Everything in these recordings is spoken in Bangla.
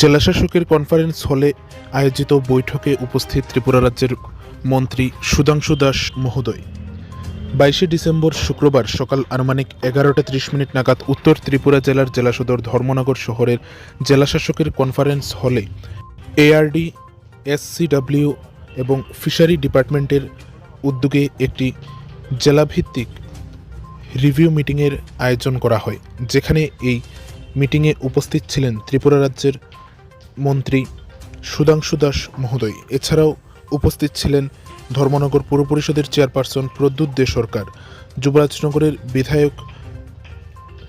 জেলাশাসকের কনফারেন্স হলে আয়োজিত বৈঠকে উপস্থিত ত্রিপুরা রাজ্যের মন্ত্রী সুধাংশু দাস মহোদয়। বাইশে ডিসেম্বর শুক্রবার সকাল আনুমানিক এগারোটা ত্রিশ মিনিট নাগাদ উত্তর ত্রিপুরা জেলার জেলা সদর ধর্মনগর শহরের জেলাশাসকের কনফারেন্স হলে এআরডি এসসিডব্লিউ এবং ফিশারি ডিপার্টমেন্টের উদ্যোগে একটি জেলাভিত্তিক রিভিউ মিটিংয়ের আয়োজন করা হয়। যেখানে এই মিটিংয়ে উপস্থিত ছিলেন ত্রিপুরা রাজ্যের মন্ত্রী সুধাংশু দাস মহোদয়। এছাড়াও উপস্থিত ছিলেন ধর্মনগর পৌর পরিষদের চেয়ারপারসন প্রদ্যুৎ দে সরকার, যুবরাজনগরের বিধায়ক,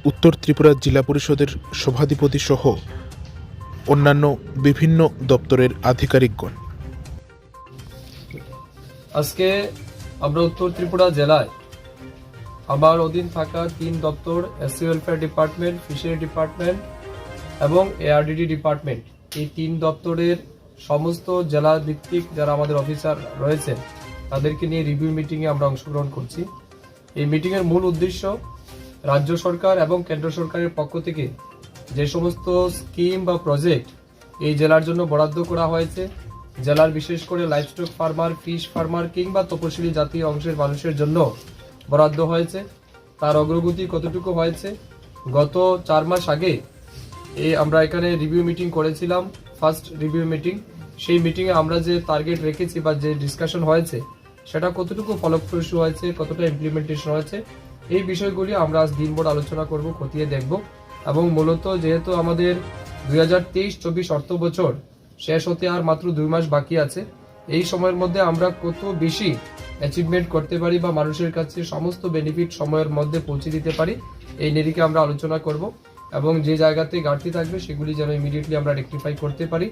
উত্তর ত্রিপুরা জেলা পরিষদের সভাধিপতি সহ অন্যান্য বিভিন্ন দপ্তরের আধিকারিকগণ। আজকে আমরা উত্তর ত্রিপুরা জেলায় আমার অধীন থাকা তিন দপ্তর, SC welfare department, fishery department এবং এআরডিডি ডিপার্টমেন্ট এই তিন দপ্তরের সমস্ত জেলা ভিত্তিক যারা আমাদের অফিসার রয়েছেন, তাদেরকে নিয়ে রিভিউ মিটিংয়ে আমরা অংশগ্রহণ করছি। এই মিটিংয়ের মূল উদ্দেশ্য রাজ্য সরকার এবং কেন্দ্র সরকারের পক্ষ থেকে যে সমস্ত স্কিম বা প্রজেক্ট এই জেলার জন্য বরাদ্দ করা হয়েছে, জেলার বিশেষ করে লাইভস্টক ফার্মার ফিশ ফার্মার কিংবা তপশিলি জাতীয় অংশের মানুষের জন্য বরাদ্দ হয়েছে। তার অগ্রগতি কতটুকু হয়েছে? গত চার মাস আগে এই আমরা এখানে রিভিউ মিটিং করেছিলাম ফার্স্ট রিভিউ মিটিং সেই মিটিংয়ে আমরা যে টার্গেট রেখেছি বা যে ডিসকাশন হয়েছে, সেটা কতটুকু ফলপ্রসূ হয়েছে, কতটা ইমপ্লিমেন্টেশন হয়েছে, এই বিষয়গুলি আমরা আজ দিনভর আলোচনা করব, খতিয়ে দেখব। এবং মূলত যেহেতু আমাদের দুই হাজার তেইশ চব্বিশ অর্থ বছর শেষ হতে আর মাত্র দুই মাস বাকি আছে, এই সময়ের মধ্যে আমরা কত বেশি অ্যাচিভমেন্ট করতে পারি বা মানুষের কাছে সমস্ত বেনিফিট সময়ের মধ্যে পৌঁছে দিতে পারি, এই নিরিখে আমরা আলোচনা করব। এবং যে জায়গাতে ঘাটতি থাকবে, সেগুলি যেন ইমিডিয়েটলি আমরা রেকটিফাই করতে পারি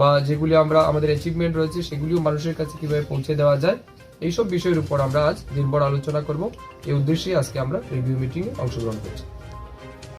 বা যেগুলি আমরা, আমাদের অ্যাচিভমেন্ট রয়েছে, সেগুলিও মানুষের কাছে কীভাবে পৌঁছে দেওয়া যায়, এইসব বিষয়ের উপর আমরা আজ দিনভর আলোচনা করব। এই উদ্দেশ্যে আজকে আমরা রিভিউ মিটিংয়ে অংশগ্রহণ করছি।